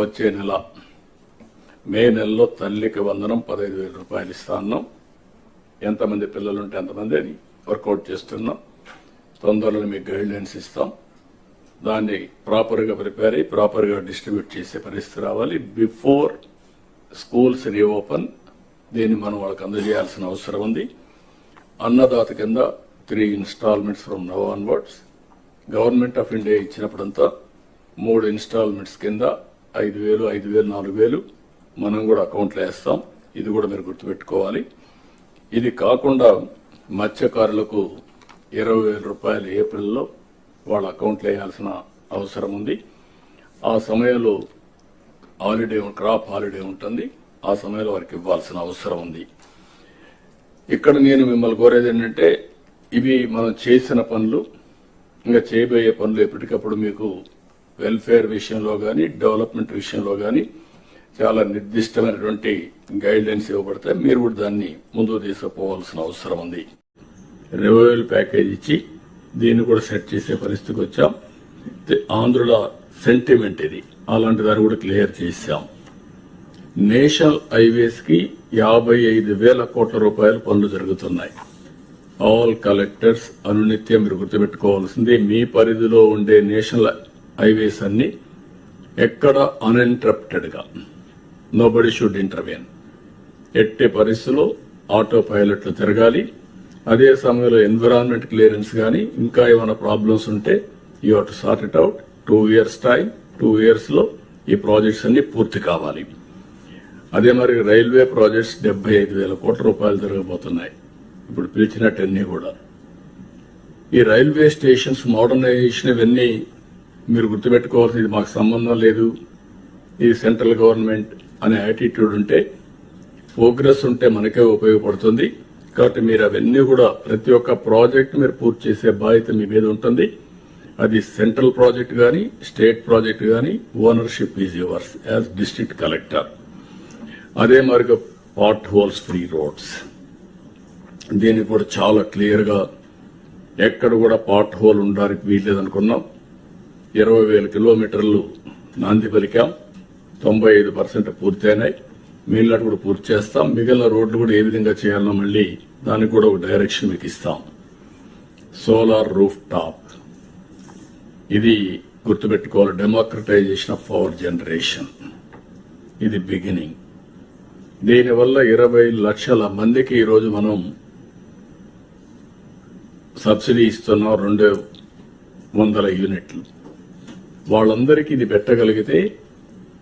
వచ్చే నెల మే నెలలో తల్లికి వందనం పదహైదు వేల రూపాయలు ఇస్తా ఉన్నాం ఎంతమంది పిల్లలు ఉంటే ఎంతమంది అని వర్కౌట్ చేస్తున్నాం. తొందరలో మీకు గైడ్లైన్స్ ఇస్తాం. దాన్ని ప్రాపర్గా ప్రిపేర్ అయ్యి ప్రాపర్గా డిస్ట్రిబ్యూట్ చేసే పరిస్థితి రావాలి. బిఫోర్ స్కూల్స్ రీఓపెన్ దీన్ని మనం వాళ్ళకి అందజేయాల్సిన అవసరం ఉంది. అన్నదాత కింద three installments from now onwards. Government of India ఇచ్చినప్పుడంతా మూడు ఇన్స్టాల్మెంట్స్ కింద ఐదు వేలు ఐదు వేలు నాలుగు వేలు మనం కూడా అకౌంట్లో వేస్తాం. ఇది కూడా మీరు గుర్తుపెట్టుకోవాలి. ఇది కాకుండా మత్స్యకారులకు ఇరవై వేల రూపాయలు ఏప్రిల్లో వాళ్ళ అకౌంట్లో వేయాల్సిన అవసరం ఉంది. ఆ సమయంలో హాలిడే క్రాప్ హాలిడే ఉంటుంది. ఆ సమయంలో వారికి ఇవ్వాల్సిన అవసరం ఉంది. ఇక్కడ నేను మిమ్మల్ని కోరేది ఏంటంటే ఇవి మనం చేసిన పనులు ఇంకా చేయబోయే పనులు ఎప్పటికప్పుడు మీకు వెల్ఫేర్ విషయంలో కానీ డెవలప్మెంట్ విషయంలో కానీ చాలా నిర్దిష్టమైనటువంటి గైడ్లైన్స్ ఇవ్వబడితే ఇవ్వబడతాయి. మీరు కూడా దాన్ని ముందుకు తీసుకుపోవాల్సిన అవసరం ఉంది. రెవెన్యూ ప్యాకేజ్ ఇచ్చి దీన్ని కూడా సెట్ చేసే పరిస్థితికి వచ్చాం. ఆంధ్రుల సెంటిమెంట్ ఇది. అలాంటి దాన్ని కూడా క్లియర్ చేశాం. నేషనల్ హైవేస్కి యాభై ఐదు వేల కోట్ల రూపాయల పనులు జరుగుతున్నాయి. ఆల్ కలెక్టర్స్ అనునిత్యం మీరు గుర్తుపెట్టుకోవాల్సింది మీ పరిధిలో ఉండే నేషనల్ హైవేస్ అన్ని ఎక్కడ అన్ఇంటరప్టెడ్గా నో బడి షుడ్ ఇంటర్వ్యూన్ ఎట్టి పరిస్థితుల్లో ఆటో పైలట్లు తిరగాలి. అదే సమయంలో ఎన్విరాన్మెంట్ క్లియరెన్స్ కానీ ఇంకా ఏమైనా ప్రాబ్లమ్స్ ఉంటే you to sort it out two years time two ఇయర్స్లో ఈ ప్రాజెక్ట్స్ అన్ని పూర్తి కావాలి. అదే మరి రైల్వే ప్రాజెక్ట్స్ డెబ్బై ఐదు వేల కోట్ల రూపాయలు జరగబోతున్నాయి ఇప్పుడు పిలిచినట్టన్నీ కూడా. ఈ రైల్వే స్టేషన్స్ మోడర్నైజేషన్ ఇవన్నీ మీరు గుర్తుపెట్టుకోవాల్సింది ఇది మాకు సంబంధం లేదు. ఇది సెంట్రల్ గవర్నమెంట్ అనే యాటిట్యూడ్ ఉంటే ప్రోగ్రెస్ ఉంటే మనకే ఉపయోగపడుతుంది. కాబట్టి మీరు అవన్నీ కూడా ప్రతి ఒక్క ప్రాజెక్ట్ మీరు పూర్తి చేసే బాధ్యత మీ మీద ఉంటుంది. అది సెంట్రల్ ప్రాజెక్ట్ కానీ స్టేట్ ప్రాజెక్ట్ కానీ ownership is yours as district collector. అదే మరిగా పాట్ హోల్స్ ఫ్రీ రోడ్స్. దీనికి కూడా చాలా క్లియర్గా ఎక్కడ కూడా పాట్ హోల్ ఉండడానికి వీల్లేదనుకున్నాం. ఇరవై వేల కిలోమీటర్లు నాంది పలికాం. తొంభై ఐదు పర్సెంట్ పూర్తయినాయి. మిగిలినట్టు కూడా పూర్తి చేస్తాం. మిగిలిన రోడ్లు కూడా ఏ విధంగా చేయాలో మళ్ళీ దానికి కూడా ఒక డైరెక్షన్ మీకు ఇస్తాం. Solar rooftop. ఇది గుర్తుపెట్టుకోవాలి. Democratization of power generation. ఇది బిగినింగ్. దీనివల్ల ఇరవై లక్షల మందికి ఈరోజు మనం సబ్సిడీ ఇస్తున్నాం. రెండు వందల యూనిట్లు. వాళ్ళందరికీ ఇది పెట్టగలిగితే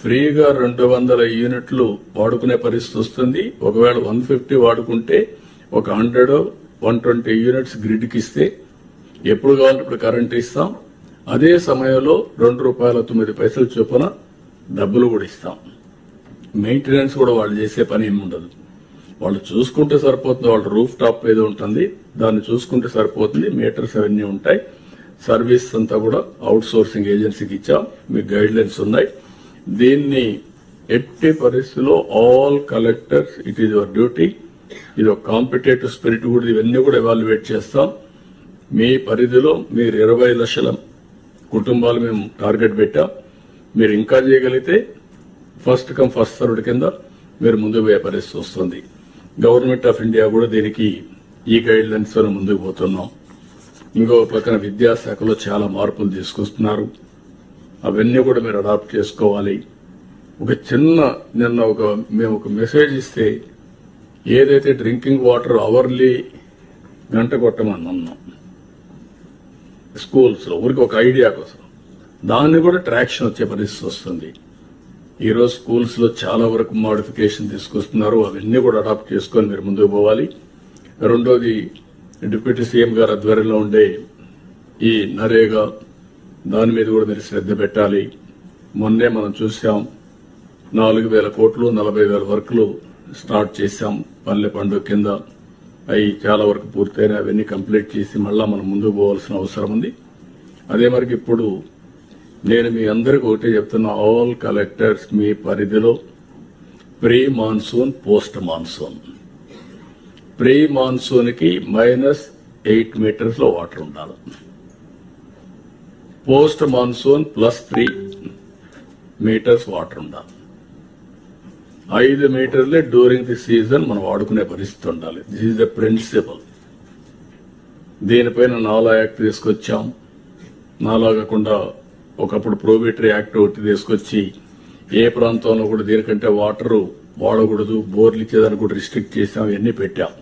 ఫ్రీగా రెండు వందల యూనిట్లు వాడుకునే పరిస్థితి వస్తుంది. ఒకవేళ వన్ ఫిఫ్టీ వాడుకుంటే ఒక హండ్రెడ్ వన్ ట్వంటీ యూనిట్స్ గ్రిడ్కి ఇస్తే ఎప్పుడు కావాలంటే ఇప్పుడు కరెంట్ ఇస్తాం. అదే సమయంలో రెండు రూపాయల తొమ్మిది పైసలు చొప్పున డబ్బులు కూడా ఇస్తాం. మెయింటెనెన్స్ కూడా వాళ్ళు చేసే పని ఏమి ఉండదు. వాళ్ళు చూసుకుంటే సరిపోతుంది. వాళ్ళ రూఫ్ టాప్ ఏదో ఉంటుంది. దాన్ని చూసుకుంటే సరిపోతుంది. మీటర్స్ అవన్నీ ఉంటాయి. సర్వీస్ అంతా కూడా అవుట్ సోర్సింగ్ ఏజెన్సీకి ఇచ్చాం. మీకు గైడ్ లైన్స్ ఉన్నాయి. దీన్ని ఎట్టి పరిస్థితుల్లో all collectors it is your duty. ఇది ఒక కాంపిటేటివ్ స్పిరిట్ కూడా. ఇవన్నీ కూడా ఎవాల్యుయేట్ చేస్తాం. మీ పరిధిలో మీరు ఇరవై లక్షల కుటుంబాలు మేము టార్గెట్ పెట్టాం. మీరు ఇంకా చేయగలిగితే ఫస్ట్ కమ్ ఫస్ట్ సర్వ్డ్ కింద మీరు ముందుకు పోయే పరిస్థితి వస్తుంది. గవర్నమెంట్ ఆఫ్ ఇండియా కూడా దీనికి ఈ గైడ్ లైన్స్ ముందుకు పోతున్నాం. ఇంకో పక్కన విద్యాశాఖలో చాలా మార్పులు తీసుకొస్తున్నారు. అవన్నీ కూడా మీరు అడాప్ట్ చేసుకోవాలి. ఒక చిన్న నిన్న ఒక మేము ఒక మెసేజ్ ఇస్తే ఏదైతే డ్రింకింగ్ వాటర్ అవర్లీ గంట కొట్టమని అన్నాం. స్కూల్స్లో ఊరికి ఒక ఐడియా కోసం. దాన్ని కూడా ట్రాక్షన్ వచ్చే పరిస్థితి వస్తుంది. ఈరోజు స్కూల్స్లో చాలా వరకు మోడిఫికేషన్ తీసుకొస్తున్నారు. అవన్నీ కూడా అడాప్ట్ చేసుకొని మీరు ముందుకు పోవాలి. రెండోది డిప్యూటీ సీఎం గారు ఆధ్వర్యంలో ఉండే ఈ నరేగా దాని మీద కూడా మీరు శ్రద్ధ పెట్టాలి. మొన్నే మనం చూసాం నాలుగు వేల కోట్లు నలభై వేల వర్కులు స్టార్ట్ చేశాం పల్లె పండుగ కింద. అవి చాలా వరకు పూర్తయిన అవన్నీ కంప్లీట్ చేసి మళ్ళా మనం ముందుకు పోవాల్సిన అవసరం ఉంది. అదే మరికి ఇప్పుడు నేను మీ అందరికి ఒకటే చెప్తున్నా ఆల్ కలెక్టర్స్ మీ పరిధిలో pre monsoon post monsoon pre మాన్సూన్కి minus eight మీటర్స్లో వాటర్ ఉండాలి. Post monsoon plus three metres water ఉండాలి. ఐదు మీటర్లే డ్యూరింగ్ ది సీజన్ మనం వాడుకునే పరిస్థితి ఉండాలి. దిస్ ఈజ్ ద ప్రిన్సిపల్ దీనిపైన నాలా యాక్ట్ తీసుకొచ్చాం. నాలా కాకుండా ఒకప్పుడు ప్రోబేటరీ యాక్ట్ ఒకటి తీసుకొచ్చి ఏ ప్రాంతంలో కూడా దీనికంటే వాటరు వాడకూడదు బోర్లు ఇచ్చేదాన్ని కూడా రిస్ట్రిక్ట్ చేసాం ఇవన్నీ పెట్టాం.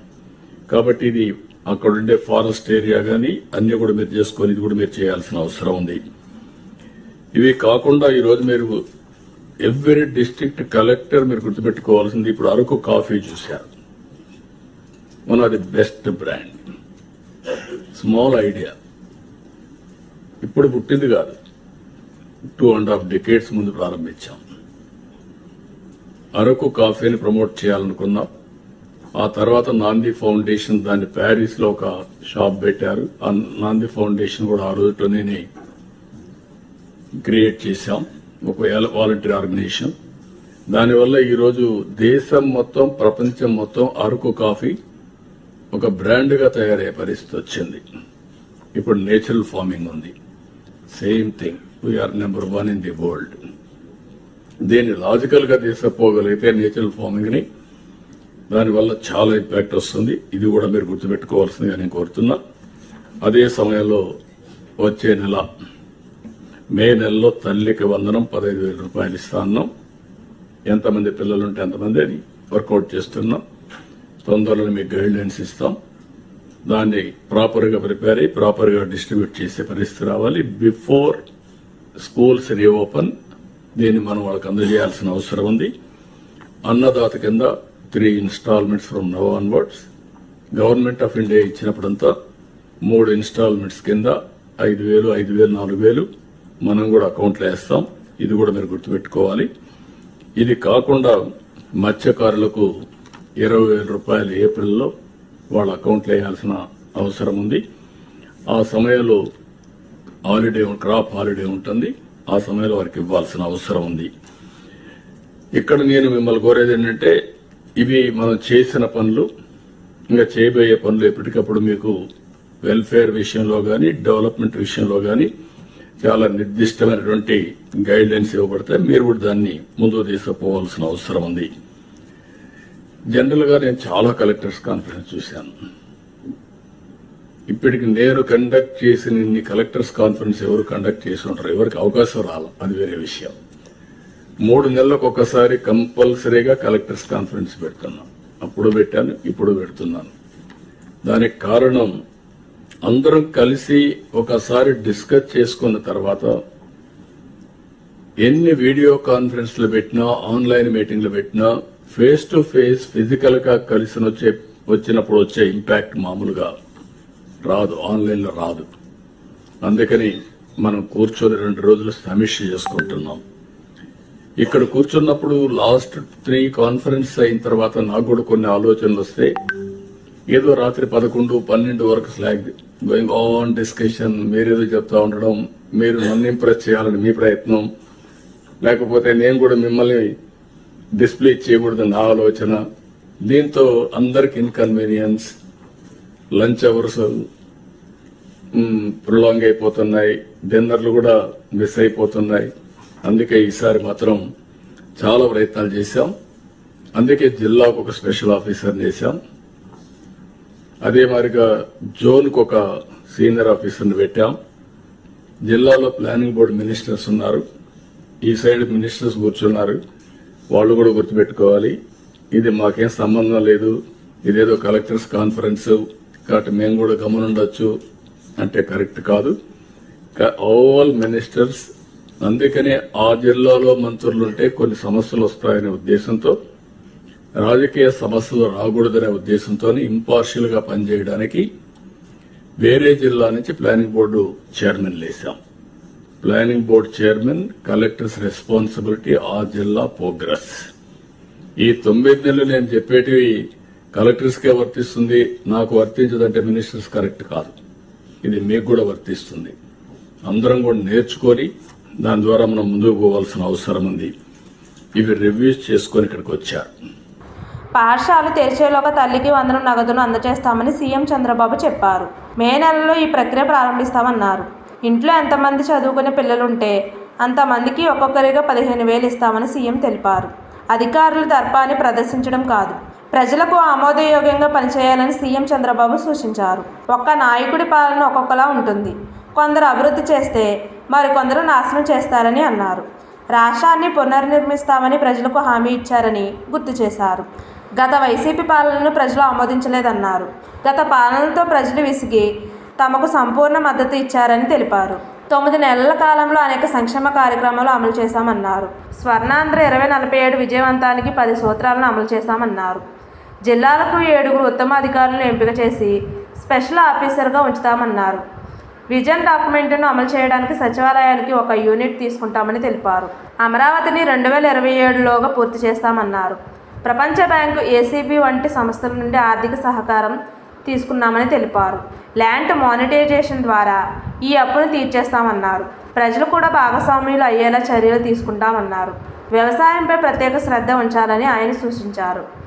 కాబట్టి ఇది అక్కడ ఉండే ఫారెస్ట్ ఏరియా కానీ అన్ని కూడా మీరు చేసుకొని ఇది కూడా మీరు చేయాల్సిన అవసరం ఉంది. ఇవి కాకుండా ఈరోజు మీరు ఎవ్రీ డిస్టిక్ట్ కలెక్టర్ మీరు గుర్తుపెట్టుకోవాల్సింది ఇప్పుడు అరకు కాఫీ చూశారు. One of the best brand small idea ఇప్పుడు పుట్టింది కాదు. టూ అండ్ హాఫ్ డికేట్స్ ముందు ప్రారంభించాం. అరకు కాఫీని ప్రమోట్ చేయాలనుకున్నాం. ఆ తర్వాత నాంది ఫౌండేషన్ దాన్ని ప్యారిస్లో ఒక షాప్ పెట్టారు. ఆ నాంది ఫౌండేషన్ కూడా ఆ రోజులోనే క్రియేట్ చేశాం. ఒక వాలంటీర్ ఆర్గనైజేషన్. దానివల్ల ఈరోజు దేశం మొత్తం ప్రపంచం మొత్తం అరకు కాఫీ ఒక బ్రాండ్గా తయారయ్యే పరిస్థితి వచ్చింది. ఇప్పుడు నేచురల్ ఫార్మింగ్ ఉంది. Same thing we are number one in the world దీన్ని లాజికల్గా తీసుకుపోగలిగితే నేచురల్ ఫార్మింగ్ని దానివల్ల చాలా ఇంపాక్ట్ వస్తుంది. ఇది కూడా మీరు గుర్తుపెట్టుకోవాల్సిందిగా నేను కోరుతున్నా. అదే సమయంలో వచ్చే నెల మే నెలలో తల్లికి వందనం పదహైదు వేల రూపాయలు ఇస్తా ఎంతమంది పిల్లలు ఉంటే ఎంతమంది అని వర్కౌట్ చేస్తున్నాం. తొందరలో మీకు గైడ్ లైన్స్ ఇస్తాం. దాన్ని ప్రాపర్గా ప్రిపేర్ అయ్యి ప్రాపర్గా డిస్ట్రిబ్యూట్ చేసే పరిస్థితి రావాలి. బిఫోర్ స్కూల్స్ రీఓపెన్ దీన్ని మనం వాళ్ళకి అందజేయాల్సిన అవసరం ఉంది. అన్నదాత కింద three installments from now onwards government of India ఇచ్చినప్పుడంతా మూడు ఇన్స్టాల్మెంట్స్ కింద ఐదు వేలు ఐదు వేలు నాలుగు వేలు మనం కూడా అకౌంట్లో వేస్తాం. ఇది కూడా మీరు గుర్తుపెట్టుకోవాలి. ఇది కాకుండా మత్స్యకారులకు ఇరవై వేల రూపాయలు ఏప్రిల్లో వాళ్ళ అకౌంట్లో వేయాల్సిన అవసరం ఉంది. ఆ సమయంలో హాలిడే క్రాప్ హాలిడే ఉంటుంది. ఆ సమయంలో వారికి ఇవ్వాల్సిన అవసరం ఉంది. ఇక్కడ నేను మిమ్మల్ని కోరేది ఏంటంటే ఇవి మనం చేసిన పనులు ఇంకా చేయబోయే పనులు ఎప్పటికప్పుడు మీకు వెల్ఫేర్ విషయంలో కానీ డెవలప్మెంట్ విషయంలో కానీ చాలా నిర్దిష్టమైనటువంటి గైడ్ లైన్స్ ఇవ్వబడతాయి. మీరు కూడా దాన్ని ముందుకు తీసుకుపోవాల్సిన అవసరం ఉంది. జనరల్గా నేను చాలా కలెక్టర్స్ కాన్ఫరెన్స్ చూశాను. ఇప్పటికి నేను కండక్ట్ చేసిన ఇన్ని కలెక్టర్స్ కాన్ఫరెన్స్ ఎవరు కండక్ట్ చేసి ఉంటారు ఎవరికి అవకాశం రాల. అది వేరే విషయం. మూడు నెలలకు ఒకసారి కంపల్సరీగా కలెక్టర్స్ కాన్ఫరెన్స్ పెడుతున్నాం అప్పుడు పెట్టాను ఇప్పుడు పెడుతున్నాను. దానికి కారణం అందరం కలిసి ఒకసారి డిస్కస్ చేసుకున్న తర్వాత ఎన్ని వీడియో కాన్ఫరెన్స్లు పెట్టినా ఆన్లైన్ మీటింగ్లు పెట్టినా ఫేస్ టు ఫేస్ ఫిజికల్గా కలిసి వచ్చే వచ్చినప్పుడు వచ్చే ఇంపాక్ట్ మామూలుగా రాదు ఆన్లైన్లో రాదు. అందుకని మనం కూర్చొని రెండు రోజులు సమీక్ష చేసుకుంటున్నాం. ఇక్కడ కూర్చున్నప్పుడు లాస్ట్ త్రీ కాన్ఫరెన్స్ అయిన తర్వాత నాకు కూడా కొన్ని ఆలోచనలు వస్తాయి ఏదో రాత్రి పదకొండు పన్నెండు వరకు స్లాగ్ గోయింగ్ ఆన్ డిస్కషన్ మీరేదో చెప్తా ఉండడం మీరు నన్ను ఇంప్రెస్ చేయాలని మీ ప్రయత్నం లేకపోతే నేను కూడా మిమ్మల్ని డిస్ప్లే చేయకూడదు నా ఆలోచన. దీంతో అందరికి ఇన్కన్వీనియన్స్ లంచ్ అవర్స్ ప్రొలాంగ్ అయిపోతున్నాయి డిన్నర్లు కూడా మిస్ అయిపోతున్నాయి. అందుకే ఈసారి మాత్రం చాలా ప్రయత్నాలు చేశాం. అందుకే జిల్లాకు ఒక స్పెషల్ ఆఫీసర్ని చేశాం. అదే మాదిరిగా జోన్కు ఒక సీనియర్ ఆఫీసర్ని పెట్టాం. జిల్లాలో ప్లానింగ్ బోర్డు మినిస్టర్స్ ఉన్నారు. ఈ సైడ్ మినిస్టర్స్ కూర్చున్నారు. వాళ్ళు కూడా గుర్తుపెట్టుకోవాలి. ఇది మాకేం సంబంధం లేదు. ఇదేదో కలెక్టర్స్ కాన్ఫరెన్స్. కాబట్టి మేము కూడా గమనుండొచ్చు. అంటే కరెక్ట్ కాదు. ఆల్ మినిస్టర్స్ అందుకనే ఆ జిల్లాలో మంత్రులుంటే కొన్ని సమస్యలు వస్తాయనే ఉద్దేశంతో రాజకీయ సమస్యలు రాకూడదనే ఉద్దేశంతో ఇంపార్షియల్గా పనిచేయడానికి వేరే జిల్లా నుంచి planning board chairman లేశాం. Planning board chairman collectors responsibility ఆ జిల్లా ప్రోగ్రెస్ ఈ తొమ్మిది నెలలు నేను చెప్పేటివి కలెక్టర్స్ కే వర్తిస్తుంది నాకు వర్తించదంటే మినిస్టర్స్ కరెక్ట్ కాదు. ఇది మీకు కూడా వర్తిస్తుంది. అందరం కూడా నేర్చుకొని దాని ద్వారా మనం ముందుకు పోవాల్సిన అవసరం ఉంది. ఇవి రివ్యూస్ చేసుకొని ఇక్కడికి వచ్చారు పాఠశాలలు తెరిచేలోగా తల్లికి వందనం నగదును అందజేస్తామని సీఎం చంద్రబాబు చెప్పారు. మే నెలలో ఈ ప్రక్రియ ప్రారంభిస్తామన్నారు. ఇంట్లో ఎంతమంది చదువుకునే పిల్లలుంటే అంతమందికి ఒక్కొక్కరిగా పదిహేను వేలు ఇస్తామని సీఎం తెలిపారు. అధికారులు దర్పాన్ని ప్రదర్శించడం కాదు. ప్రజలకు ఆమోదయోగ్యంగా పనిచేయాలని సీఎం చంద్రబాబు సూచించారు. ఒక్క నాయకుడి పాలన ఒక్కొక్కలా ఉంటుంది. కొందరు అభివృద్ధి చేస్తే మరికొందరు నాశనం చేస్తారని అన్నారు. రాష్ట్రాన్ని పునర్నిర్మిస్తామని ప్రజలకు హామీ ఇచ్చారని గుర్తు చేశారు. గత వైసీపీ పాలనను ప్రజలు ఆమోదించలేదన్నారు. గత పాలనతో ప్రజలు విసిగి తమకు సంపూర్ణ మద్దతు ఇచ్చారని తెలిపారు. తొమ్మిది నెలల కాలంలో అనేక సంక్షేమ కార్యక్రమాలు అమలు చేశామన్నారు. స్వర్ణాంధ్ర ఇరవై నలభై ఏడు విజయవంతానికి పది సూత్రాలను అమలు చేశామన్నారు. జిల్లాలకు ఏడుగురు ఉత్తమ అధికారులను ఎంపిక చేసి స్పెషల్ ఆఫీసర్గా ఉంచుతామన్నారు. విజన్ డాక్యుమెంట్ను అమలు చేయడానికి సచివాలయానికి ఒక యూనిట్ తీసుకుంటామని తెలిపారు. అమరావతిని రెండు వేల ఇరవై ఏడులోగా పూర్తి చేస్తామన్నారు. ప్రపంచ బ్యాంకు ఏసీబీ వంటి సంస్థల నుండి ఆర్థిక సహకారం తీసుకున్నామని తెలిపారు. ల్యాండ్ మానిటైజేషన్ ద్వారా ఈ అప్పును తీర్చేస్తామన్నారు. ప్రజలు కూడా భాగస్వామ్యులు అయ్యేలా చర్యలు తీసుకుంటామన్నారు. వ్యవసాయంపై ప్రత్యేక శ్రద్ధ ఉంచాలని ఆయన సూచించారు.